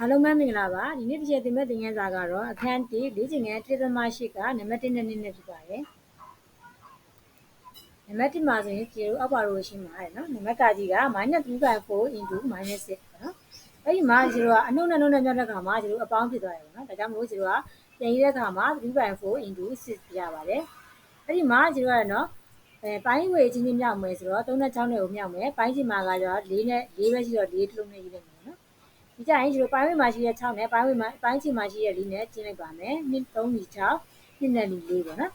အားလုံးပဲမင်္ဂလာပါဒီနေ့တစ်ချက်သင်မဲ့သင်ခန်းစာကတော့အခန်း1လေ့ကျင့်ခန်း1.8ကနံပါတ်1နဲ့2နဲ့ဖြစ်ပါတယ်နံပါတ်1မှာဆိုရင်ကျေတို့အောက်ပါလို့ရှင်းပါတယ်နော်နံပါတ်ကကြီးက -3.4 into -6 ပေါ့နော်အဲ့ဒီမှာကျေတို့ကအနှုတ်နဲ့နှုတ်နဲ့ညှတဲ့ခါမှာကျေတို့အပေါင်းဖြစ်သွားတယ်ပေါ့နော်ဒါကြောင့်မလို့ကျေတို့ကပြန်ရေးတဲ့ခါမှာ3.4 into 6ပြရပါတယ်အဲ့ဒီမှာကျေတို့ကနော်အဲပိုင်းဝေချင်းချင်းမြောက်မယ်ဆိုတော့3နဲ့6နဲ့ကိုမြောက်မယ်ပိုင်းချင်းမှာကကျတော့4နဲ့4ပဲရှိတော့4တစ်လုံးနဲ့ရေးလိုက်မယ်နော် ဒီကြရင်ဒီလိုပိုင်းဝေမှာရှိတဲ့6နဲ့ပိုင်းဝေမှာပိုင်းချင်းမှာရှိတဲ့4နဲ့ကျင်းလိုက်ပါမယ်2 3 4 6 2နဲ့4ပေါ့နော်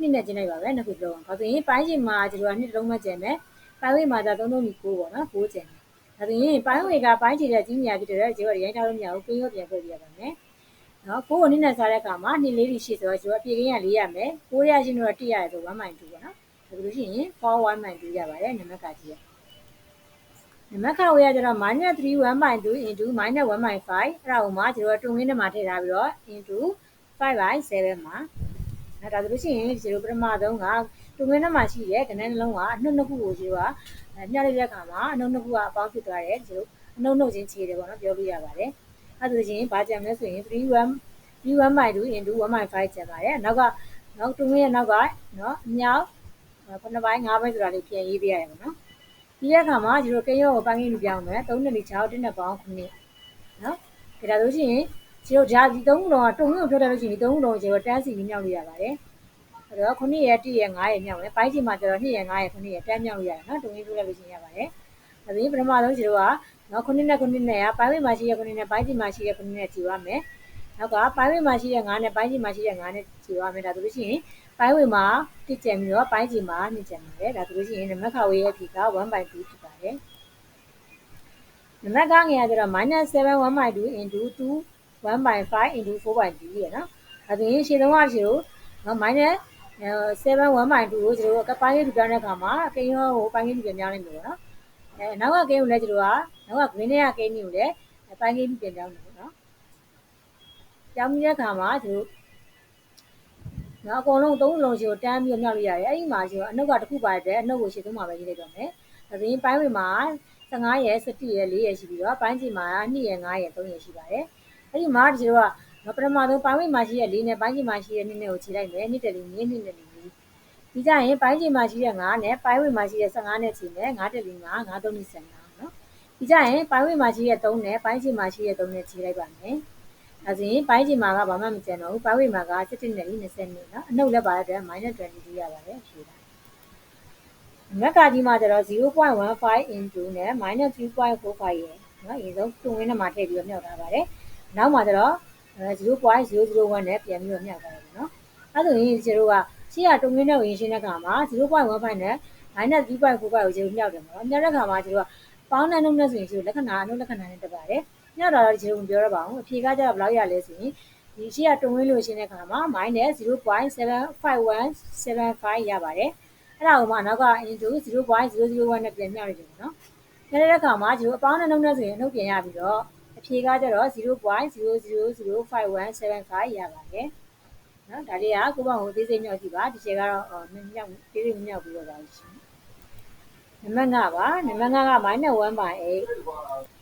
2နဲ့ကျင်းလိုက်ပါပဲနှစ်ခုလုံး။ဒါဆိုရင်ပိုင်းချင်းမှာကျတို့က2လုံးမှကျန်မယ်ပိုင်းဝေမှာကျ3 3 9ပေါ့နော်9ကျန်တယ်။ဒါဆိုရင်ပိုင်းဝေကပိုင်းချီတဲ့ကြီးမြာဖြစ်တဲ့ကျတို့ရိုင်းထားလို့မရဘူးပြင်းရောပြန်ဖွဲ့ပြရပါမယ်။နော်ကိုကိုနည်းနဲ့စားတဲ့အခါမှာ2လေးတွေရှိဆိုတော့ကျတို့အပြေကင်းရ4ရမယ်။9ရရှိတော့1ရတယ်ဆို1.2ပေါ့နော်။ဒါလို့ရှိရင်4 1.2ရပါတယ်နံပါတ်ကကြီးရ။ နံပါတ်ခဝေးကကျတော့ -3 1.2 into -1.5 အဲ့ဒါကိုမှကျွန်တော်တွန်းရင်းထဲမှာထည့်ထားပြီးတော့ into 5/7မှာအဲ့ဒါဆိုလို့ရှိရင်ကျွန်တော်ပထမဆုံးကတွန်းရင်းထဲမှာရှိတဲ့ကဏ္ဍနှလုံးကအနှုတ်နှစ်ခုကိုကျွန်တော်ကညှလိုက်တဲ့အခါမှာအနှုတ်နှစ်ခုကအပေါင်းဖြစ်သွားတယ်ကျွန်တော်အနှုတ်နှုတ်ချင်းခြေတယ်ပေါ့နော်ပြောလို့ရပါတယ်အဲ့ဒါဆိုရင်ဘာကြံမလဲဆိုရင်3 1 3 1/2 into 1.5ကျန်ပါတယ်နောက်ကနောက်တွန်းရင်းရဲ့နောက်ကနော်အမြောက်9ပိုင်း5ပိုင်းဆိုတာလေးပြန်ရေးပေးရတယ်ပေါ့နော် ပြီးတဲ့အခါမှာဒီလိုကိန်းရောကိုပိုင်းကိန်းလူပြောင်းမယ်3နဲ့6 1နဲ့ပေါင်း9နော်ဒါဆိုရှင်ဒီလိုဓာတ်ဒီ3ခုလုံးကတုံ့ကိုပြောတယ်လို့ရှိရင်ဒီ3ခုလုံးကိုကျွန်တော်တန်းစီပြီးမြောက်လို့ရပါတယ်အဲ့တော့9ရဲ့1ရဲ့9ရဲ့မြောက်မယ်ပိုင်းချိန်မှာကျတော့2ရဲ့9ရဲ့9ရဲ့တန်းမြောက်လို့ရတယ်နော်တုံ့ကိုပြောတယ်လို့ရှိရင်ရပါတယ်ဒါဆိုရင်ပထမဆုံးကျွန်တော်ကနော်9နဲ့9နဲ့ကပိုင်းဝေးမှာရှိတဲ့9နဲ့ပိုင်းချိန်မှာရှိတဲ့9နဲ့ကြည့်ရမယ် နောက်ကပိုင်းဝေးမှာရှိတဲ့9နဲ့ပိုင်းချိန်မှာရှိတဲ့9နဲ့ကြည့်ရမယ်ဒါဆိုလို့ရှိရင်ပိုင်းဝေမှာတစ်ကျန်ပြီးတော့ပိုင်းချိန်မှာနှစ်ကျန်ပါတယ်ဒါဆိုလို့ရှိရင်နံပါတ်ခါဝေးရဲ့ဖြေက1/2ဖြစ်ပါတယ်နံပါတ်ကငယ်ရကြတော့ -7 1/2 into 2 1/5 into 4/2ရနော်ဒါဆိုရင်ရှင်းသုံးကရှင်းလို့နော် minus 7 1/2ကိုကျွန်တော်တို့ကပိုင်းလေးထူပြောင်းတဲ့အခါမှာအကိန်းရောကိုပိုင်းလေးထူပြန်ပြောင်းလိုက်မယ်ပေါ့နော်အဲနောက်ကကိန်းကိုလည်းကျွန်တော်ကနောက်က green နဲ့ကကိန်းကိုလည်းပိုင်းလေးထူပြန်ပြောင်းတယ်ပေါ့နော် ပြောင်းပြီးတဲ့အခါမှာကျွန်တော်နော်အကုန်လုံးသုံးလုံးရှိကိုတန်းပြီးမြောက်လို့ရတယ်အဲ့ဒီမှာရှိတော့အနှုတ်ကတစ်ခုပါတဲ့အနှုတ်ကိုရှင်းသုံးမှာပဲရေးလိုက်တော့မယ်ဒါဆိုရင်ပိုင်းဝင်မှာ15ရက်17ရက်4ရက်ရှိပြီးတော့ပိုင်းချိန်မှာ2ရက်5ရက်3ရက်ရှိပါတယ်အဲ့ဒီမှာဒီလိုကပထမဆုံးပိုင်းဝင်မှာရှိတဲ့4နဲ့ပိုင်းချိန်မှာရှိတဲ့2နဲ့ကိုခြေလိုက်မယ်2တက်လေး2 2နဲ့4ဒီကြရင်ပိုင်းချိန်မှာရှိတဲ့9နဲ့ပိုင်းဝင်မှာရှိတဲ့15နဲ့ခြေမယ်9တက်လေး9 9 3နဲ့15နော်ဒီကြရင်ပိုင်းဝင်မှာရှိတဲ့3နဲ့ပိုင်းချိန်မှာရှိတဲ့3နဲ့ခြေလိုက်ပါမယ် အဲဆိုရင်ပိုင်းချိန်မှာကဘာမှမကျန်တော့ဘူးပိုင်းဝင်မှာက17နဲ့20နဲ့နော်အနှုတ်လည်းပါတဲ့အတွက် -22 ရပါတယ်ဖြေတာမက်ကကြီးမှာကျတော့0.15 into နဲ့ -3.45 ရယ်နော်အရင်ဆုံးတွင်ဝင်းထဲမှာထည့်ပြီးတော့မြောက်ထားပါတယ်နောက်မှာကျတော့0.001နဲ့ပြန်ပြီးတော့မြောက်ထားတယ်နော်အဲ့ဒါဆိုရင်ကျတို့ကရှေ့ကတွင်ဝင်းထဲကိုရင်ရှင်းတဲ့အခါမှာ0.15နဲ့ -3.45 ကိုကျတို့မြောက်တယ်ပေါ့နော်မြောက်တဲ့အခါမှာကျတို့ကပေါင်းတဲ့နှုတ်နဲ့ဆိုရင်ကျတို့လက္ခဏာအနှုတ်လက္ခဏာနဲ့တက်ပါတယ် မြောက်တာတော့ကျတို့မပြောရပါဘူးအဖြေကကျတော့ဘယ်လောက်ရလဲဆိုရင်ဒီရှေ့ကတွင်ဝင်းလို့ရှင်းတဲ့အခါမှာ -0.75175 ရပါတယ်အဲ့ဒါကိုမှနောက်က into 0.001နဲ့ပြန်မြောက်နေတယ်နော်။အဲ့တဲ့အခါမှာဒီလိုအပေါင်းနဲ့နှုတ်နဲ့ဆိုရင်နှုတ်ပြန်ရပြီးတော့အဖြေကကျတော့0.0005175ရပါတယ်။နော်ဒါလေးကကိုပေါ့ကိုသေးစိတ်မြောက်ကြည့်ပါဒီချက်ကတော့မြောက်သေးစိတ်မြောက်ပြီးတော့ပါရှင်။နံပါတ်5ပါနံပါတ်5က -1/8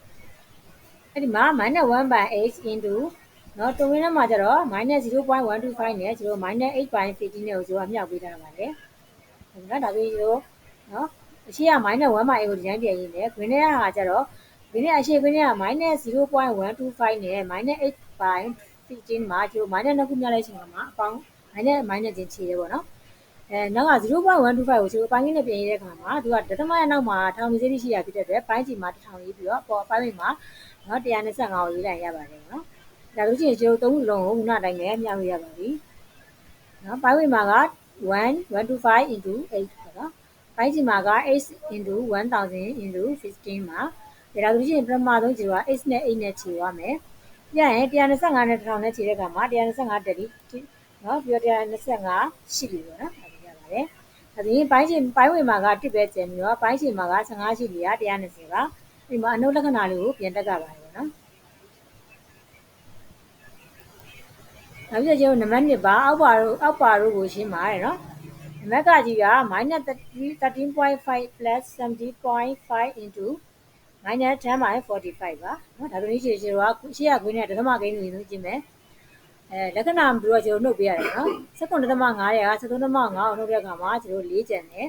အဲ့ဒီမှာ -1/8 into နော်တွင်းထဲမှာကျတော့ -0.125 နဲ့ကျတော့ -8.15 နဲ့ကိုကျတော့မြောက်ပေးထားပါတယ်။နော်ဒါပြီးလို့နော်အရှိက minus 1 by a ကိုဒီတိုင်းပြန်ရင်းတယ် green နဲ့ဟာကျတော့ green နဲ့အရှိ green နဲ့က minus 0.125နဲ့ minus 8 by 15မှာကျိုး minus နှစ်ခုများတဲ့အချိန်မှာအပေါင်း minus minus ချင်းခြေတယ်ပေါ့နော် အဲနောက်က0.125ကိုကျိုးအပိုင်းကြီးနဲ့ပြင်ရတဲ့အခါမှာသူကဒသမရဲ့နောက်မှာထောင်မီစေးရှိရဖြစ်တဲ့အတွက်ပိုင်းကြီးမှာ1000ရေးပြီးတော့ပေါ်ပိုင်းမိမှာနော်125ကိုရေးလိုက်ရပါတယ်နော်ဒါလို့ရှိရင်ကျိုးသုံးလုံးကိုခုနအတိုင်းပဲမြောက်ရပါပြီနော်ပိုင်းမိမှာက1 125 into 8ပေါ့နော်။ပိုင်းစီမှာက8 into 1000 into 15မှာဒါဆိုရင်ပထမဆုံးခြေက8နဲ့8နဲ့ခြေရမယ်။ပြန်ရင်125နဲ့1000နဲ့ခြေတဲ့အခါမှာ125တက်ပြီးနော်ပြီးတော့125ရှိပြီပေါ့နော်။ဒါ ပြရပါတယ်။ဒါဆိုရင်ပိုင်းရှင်ပိုင်းဝင်မှာက1ပဲကျန်ပြီးတော့ပိုင်းရှင်မှာက15ရှိပြီက120ပါ။ဒီမှာအနုလက္ခဏာလေးကိုပြန်တက်ကပါတယ်ပေါ့နော်။နောက်ပြီးတော့ကျွန်တော်နံပါတ်1ပါအောက်ပါတို့အောက်ပါတို့ကိုရှင်းပါတယ်နော်နံပါတ်ကကြီးက -13.5 plus 70.5 into minus 10 by 45ပါနော်ဒါဆိုရင်ခြေတို့ကရှေ့ကခွင်းနဲ့ဒသမကိန်းကိုရင်ဆုံးကျင်းမယ် အဲလက္ခဏာမတူတော့ကျွန်တော်နှုတ်ပေးရတယ်နော်19ဒသမ9ရဲ့က73ဒသမ9ကိုနှုတ်တဲ့အခါမှာကျွန်တော်၄ကျန်တယ်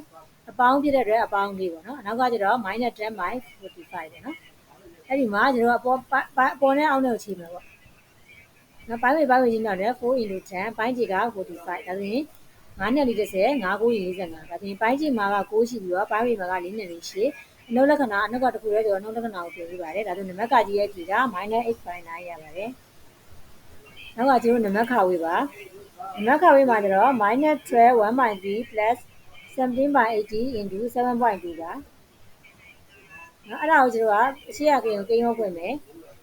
အပေါင်းဖြစ်တဲ့အတွက်အပေါင်းလေးပေါ့နော်အနောက်ကကျတော့ minus 10 by 45ပဲနော်အဲ့ဒီမှာကျွန်တော်အပေါ်အပေါ်နဲ့အောက်နဲ့ကိုချိန်မယ်ပေါ့နော်ပိုင်းဝေပိုင်းဝေချင်းတော့လည်း4 into 10ပိုင်းကြီးက45ဒါဆိုရင်9နဲ့40 9 9 45ဒါဆိုရင်ပိုင်းကြီးမှာက6ရှိပြီးတော့ပိုင်းဝေမှာက4နဲ့4ရှိအနှုတ်လက္ခဏာအနှုတ်ကတစ်ခုရဲဆိုတော့အနှုတ်လက္ခဏာကိုပြင်ပြပါတယ်ဒါဆိုနံပါတ်ကကြီးရဲ့ကြီးက -8.9 ရပါတယ် နောက်ကကျွန်တော်နံပါတ်ခါဝေးပါနံပါတ်ခါဝေးမှာကျတော့ -12 1.3 17 by 80 into 7.2ပါနော်အဲ့ဒါကိုကျွန်တော်ကအရှိရကိန်းကိုကိန်းရောဖွင့်မယ်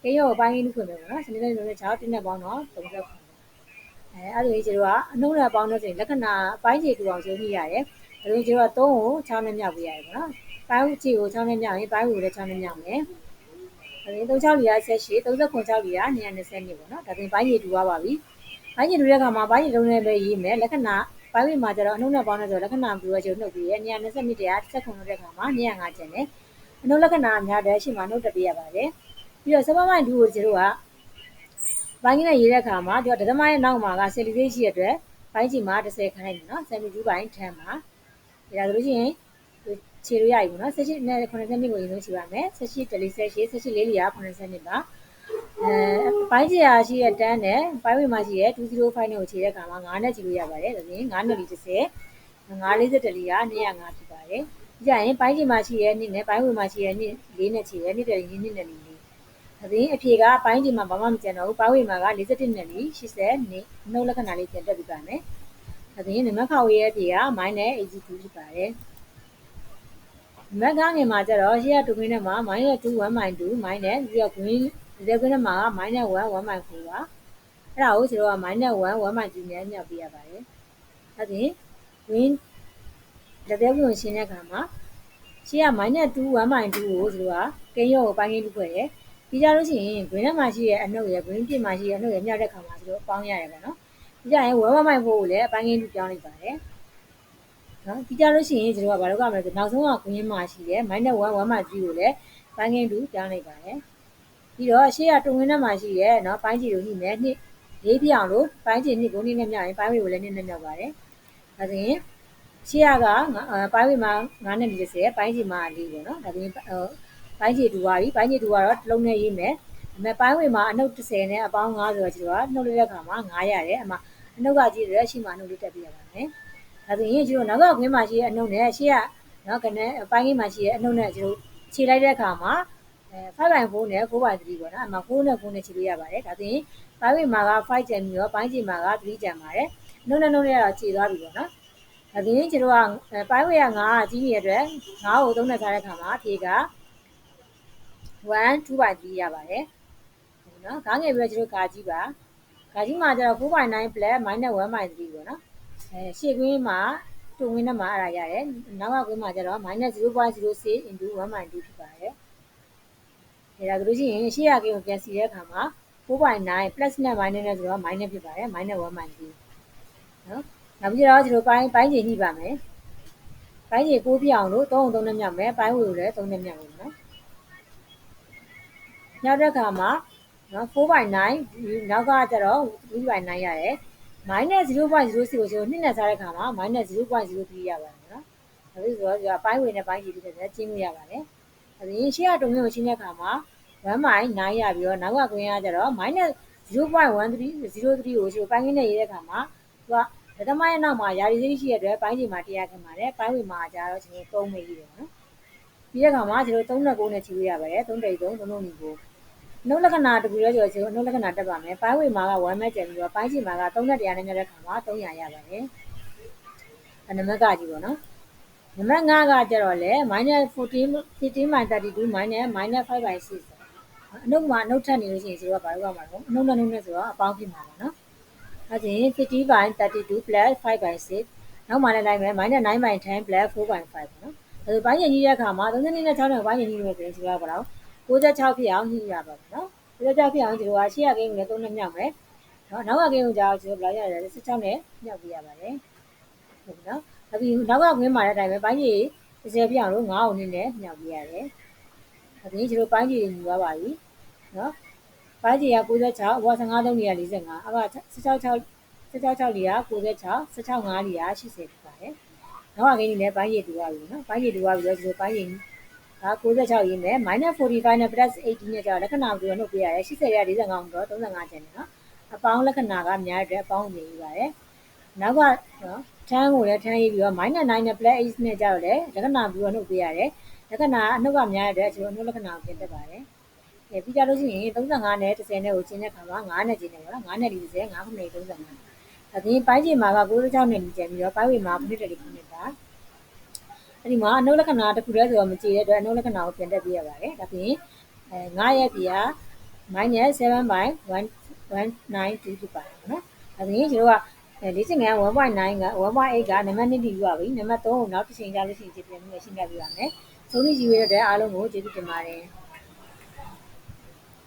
ကိန်းရောကိုပိုင်းရင်းဖွင့်မယ်ပေါ့နော်စနေနေ့လိုနဲ့6တင်းနဲ့ပေါင်းတော့39အဲအဲ့လိုကြီးကျွန်တော်ကအနှုံးနဲ့ပေါင်းတော့ဆိုရင်လက္ခဏာအပိုင်းခြေတူအောင်ရှင်းပြရတယ်အဲ့လိုကျွန်တော်က3ကို6နဲ့မြောက်ပြရတယ်ပေါ့နော်ပိုင်းခြေကို6နဲ့မြောက်ရင်ပိုင်းကိုလည်း6နဲ့မြောက်မယ်အဲ့ဒီ 36လီယာဆက်ရှိ39လီယာ220နှစ်ပေါ့နော်ဒါပြင်ပိုင်းခြေတူသွားပါပြီပိုင်းခြေတူတဲ့အခါမှာပိုင်းခြေလုံးနဲ့ပဲရေးမယ်လက္ခဏာပိုင်းဝေမှာကျတော့အနှုံးနဲ့ပေါင်းတဲ့ဆိုလက္ခဏာတူရကျုံနှုတ်ပြီးရ220နှစ်တရားဆက်ခွန်လို့တဲ့အခါမှာ205ကျန်တယ်အနှုတ်လက္ခဏာအများတဲ့ရှိမှနှုတ်တပြရပါတယ်ပြီးတော့စပမိုင်းဒူကိုကျတို့ကဘိုင်းကြီးနဲ့ရေးတဲ့အခါမှာသူကဒသမရဲ့နောက်မှာကဆယ်လီသေးရှိရတဲ့ဘိုင်းကြီးမှာ30ခန့်နေနော်72ဘိုင်း10မှာဒါဆိုလို့ရှိရင် ခြေလို့ရပြီပေါ့နော်18နဲ့90နှစ်ကိုရင်ဆုံးခြေပါမယ်18တလီ18 18လေးလီယာ90နှစ်ပါအဲဘိုင်းကြီးရာရှိတဲ့တန်းနဲ့ဘိုင်းဝေမှာရှိတဲ့205နဲ့ကိုခြေတဲ့အခါမှာ9နဲ့ခြေလို့ရပါတယ်ဒါဆိုရင်9နဲ့လီ30 940တလီယာ205ဖြစ်ပါတယ်ကြရင်ပိုင်းချိန်မှာရှိရဲနှစ်နဲ့ပိုင်းဝင်မှာရှိရဲနှစ်လေးနဲ့ချီရဲနှစ်တယ်နှစ်နဲ့လေးလေးအပြင်အဖြေကပိုင်းချိန်မှာဘာမှမကျန်တော့ဘူးပိုင်းဝင်မှာက41နဲ့လေး80နှစ်နှုတ်လက္ခဏာလေးပြန်တက်ပြီးပါမယ်အပြင်နမခါဝေးရဲ့အဖြေက -82 ဖြစ်ပါတယ် မက်ကားငယ်မှာကျတော့ရှေ့ကတူကွင်းထဲမှာ -2 1.2 minus ပြီးတော့ green ဒီကွင်းထဲမှာ -1 1.4ပါအဲ့ဒါကိုကျွန်တော်က -1 1.2နဲ့မြောက်ပြရပါတယ်အဲ့ဒီ green လက်သေးဝင်ရှင်းတဲ့အခါမှာရှေ့က -2 1.2ကိုသူကကိန်းရောကိုပိုင်းကိန်းတစ်ခွက်ရယ်ပြီးကြလို့ရှိရင် green ထဲမှာရှိတဲ့အနှုတ်ရယ် green ပြင်မှာရှိတဲ့အနှုတ်ရယ်မြောက်တဲ့အခါမှာသူတို့ပေါင်းရတယ်ပေါ့နော်ပြီးကြရင်1 1.4ကိုလည်းအပိုင်းကိန်းတစ်ပြောင်းလိုက်ပါတယ် နော်ပြီးကြလို့ရှိရင်ကျွန်တော်ကဘာလို့ကမလဲဆိုနောက်ဆုံးက green မှာရှိတယ် -1 1.3ကိုလည်းပိုင်းကိန်းတစ်ပြောင်းလိုက်ပါတယ်ပြီးတော့ရှေ့ကတွင်းဝင်းထဲမှာရှိတဲ့နော်ပိုင်းချီကိုညှိမယ်နှစ်လေးပြအောင်လို့ပိုင်းချီနှစ်ကိုနှစ်နဲ့မြောက်ရင်ပိုင်းဝေကိုလည်းနှစ်နဲ့မြောက်ပါတယ်ဒါဆိုရင်ရှေ့ကပိုင်းဝေမှာ9နဲ့40ပိုင်းချီမှာ4ပေါ့နော်ဒါပြင်ပိုင်းချီတူပါပြီပိုင်းချီတူကတော့တစ်လုံးနဲ့ရေးမယ်အမေပိုင်းဝေမှာအနှုတ်30နဲ့အပေါင်း9ဆိုတော့ကျွန်တော်ကနှုတ်လိုက်တဲ့အခါမှာ9ရတယ်အမအနှုတ်ကကြည့်ရရှိမှနှုတ်လေးတက်ပြရပါမယ် ဒါဆိုရင်ကျွန်တော်နောက်ကခွင်းမှာရှိတဲ့အနှုတ်နဲ့ရှေ့ကနော်ကနေပိုင်းကြီးမှာရှိတဲ့အနှုတ်နဲ့ကျွန်တော်ခြေလိုက်တဲ့အခါမှာအဲ5.4နဲ့9.3ပေါ့နော်အမှ9နဲ့9နဲ့ခြေလို့ရပါတယ်ဒါဆိုရင်ပိုင်းဝေမှာက5ကျန်ပြီးတော့ပိုင်းချီမှာက3ကျန်ပါတယ်နှုတ်နဲ့နှုတ်နဲ့တော့ခြေသွားပြီပေါ့နော်ဒါပြင်ကျွန်တော်ကပိုင်းဝေက9ကြီးနေတဲ့အတွက်9ကို3နဲ့ထားတဲ့ခါမှာဖြေက1 2.3ရပါတယ်နော်ခေါင်းငယ်ပြီးတော့ကျွန်တော်ကာကြီးပါကာကြီးမှာကျတော့4.9 plus -1.3 ပေါ့နော် အဲရှေ့ကွင်းမှာတူဝင်းနဲ့မှာအဲ့ဒါရတယ်နောက်ကကွင်းမှာကျတော့ -0.06 into 1.2ဖြစ်ပါတယ်ဒါဒါဆိုလို့ရှိရင်ရှေ့ရကိန်းကိုပြန်စီတဲ့အခါမှာ4.9 plus နဲ့ minus နဲ့ဆိုတော့ minus ဖြစ်ပါတယ် minus 1.2နော်နောက်ပြီးတော့ကျွန်တော်ပိုင်းပိုင်းချိန်ညှိပါမယ်ပိုင်းချိန်6ပြအောင်လို့3အောင်3နဲ့မြောက်မယ်ပိုင်းဝေကိုလည်း3နဲ့မြောက်မယ်နော်နောက်တဲ့အခါမှာနော်4/9နောက်ကကျတော့3/9ရတယ် -0.06 ကိုကျွန်တော်နှစ်နဲ့စားတဲ့အခါမှာ -0.03 ရပါတယ်နော်ဒါပြီးဆိုတော့ဒီကပိုင်းဝင်နဲ့ပိုင်းကြီးတစ်ချက်ကျင်းလို့ရပါတယ်အဲဒီရင်ရှေ့ကတုံးမျိုးကိုရှင်းတဲ့အခါမှာ1/9ရပြီးတော့နောက်ကကွင်းကကျတော့ -0.1303 ကိုကျွန်တော်ပိုင်းကင်းနဲ့ရေးတဲ့အခါမှာသူကဒသမရဲ့နောက်မှာယာရီစိရှိရတဲ့အတွက်ပိုင်းချိန်မှာတရားခင်ပါတယ်ပိုင်းဝင်မှာကျတော့ကျွန်တော်3မိရေးတယ်နော်ပြီးတဲ့အခါမှာကျွန်တော်3နဲ့9နဲ့ခြေလို့ရပါတယ်3တိတ်3 3လုံးညီကို နှုတ်လက္ခဏာတကူလဲကျော်ကျွန်တော်နှုတ်လက္ခဏာတက်ပါမယ်ပိုင်းဝေမှာက1မဲ့ကျန်ပြီးတော့ပိုင်းချီမှာက3နဲ့တရားနဲ့ညတဲ့ခါမှာ300ရပါတယ်အနမကကြီးပေါ့နော်နံပါတ်5ကကျတော့လေ -14 15 32 -5/6 အနုတ်မှာအနုတ်ထက်နေလို့ရှိရင်ဆိုတော့ဘာလို့ကမှာလဲအနုတ်နဲ့နှုတ်နဲ့ဆိုတော့အပေါင်းဖြစ်မှာပါနော်အဲဒါရင်50/32 5/6နောက်မှလည်းလိုက်မယ် -9/10 4/5ပေါ့နော်အဲဒါပိုင်းရင်ကြီးတဲ့အခါမှာ32နဲ့6နဲ့ပိုင်းရင်ကြီးလို့ဆိုရင်ဆိုတော့ဘာလို့ 66ဖြစ်အောင်ညှိရပါမယ်နော်66ဖြစ်အောင်ဒီလိုကရှေ့ရကိန်းကိုလည်း3နဲ့မြောက်မယ်နော်နောက်ကကိန်းကိုကြာအောင်ကျွန်တော်ဘယ်လောက်ရတယ်16နဲ့မြောက်ပြရပါတယ်ဟုတ်ပြီနော်အခုနောက်ကခွင်းမှာတဲ့အတိုင်းပဲပိုင်းကြီး30ပြအောင်လို့9အောင်နည်းနဲ့မြောက်ပြရတယ်နဒါပြင်ကျွန်တော်ပိုင်းကြီးတွေညီသွားပါပြီနော်ပိုင်းကြီးက96အပေါ်15သုံးနေရ45အက16 16 6လီယာ96 16 5လီယာ80ဖြစ်ပါတယ်နောက်ကကိန်းကြီးလည်းပိုင်းကြီးတူသွားပြီနော်ပိုင်းကြီးတူသွားပြီဆိုတော့ပိုင်းကြီး ဒါ96ရင်းနဲ့ -45 နဲ့ plus 80နဲ့ကြာလက္ခဏာတူနှုတ်ပေးရတယ်80ရ45အောင်တော့35ကျန်တယ်နော်အပေါင်းလက္ခဏာကများတဲ့အတွက်အပေါင်းမြင်ယူပါတယ်နောက်ကနော်ထန်းကိုလည်းထန်းရေးပြီးတော့ -9 နဲ့ plus 8နဲ့ကြာတော့လေလက္ခဏာပြီးတော့နှုတ်ပေးရတယ်လက္ခဏာအနှုတ်ကများတဲ့အတွက်ကျွန်တော်အနှုတ်လက္ခဏာကိုပြင်တတ်ပါတယ်အဲပြီးကြလို့ရှိရင်35နဲ့30နဲ့ကိုကျင်းတဲ့ခါမှာ9နဲ့ကျင်းတယ်ပေါ့နော်9နဲ့40 9ခုနဲ့35အပြင်ပိုင်းချိန်မှာက96နဲ့ကျန်ပြီးတော့ပိုင်းဝေမှာခုနှစ်တည်းခုနှစ်တာ အဲ့ဒီမှာအနှုတ်လက္ခဏာတစ်ခုတည်းဆိုတော့မကြည့်တဲ့အတွက်အနှုတ်လက္ခဏာကိုပြင်တက်ပြရပါတယ်ဒါပြင်အဲ9ရက်ပြာ -7 by 192ဖြစ်ပါတယ်နော်ဒါပြင်ကျွန်တော်ကအဲလေ့ကျင့်ခန်း1.9က1.8ကနံပါတ်2တည်ယူပါပြီနံပါတ်3ကိုနောက်တစ်ချိန်ကြာလို့ရှိရင်ကြည့်ပြန်ပြီးရှင်းပြပေးပါမယ်ဆုံးဖြတ်ယူရတဲ့အားလုံးကိုကျေးဇူးတင်ပါတယ်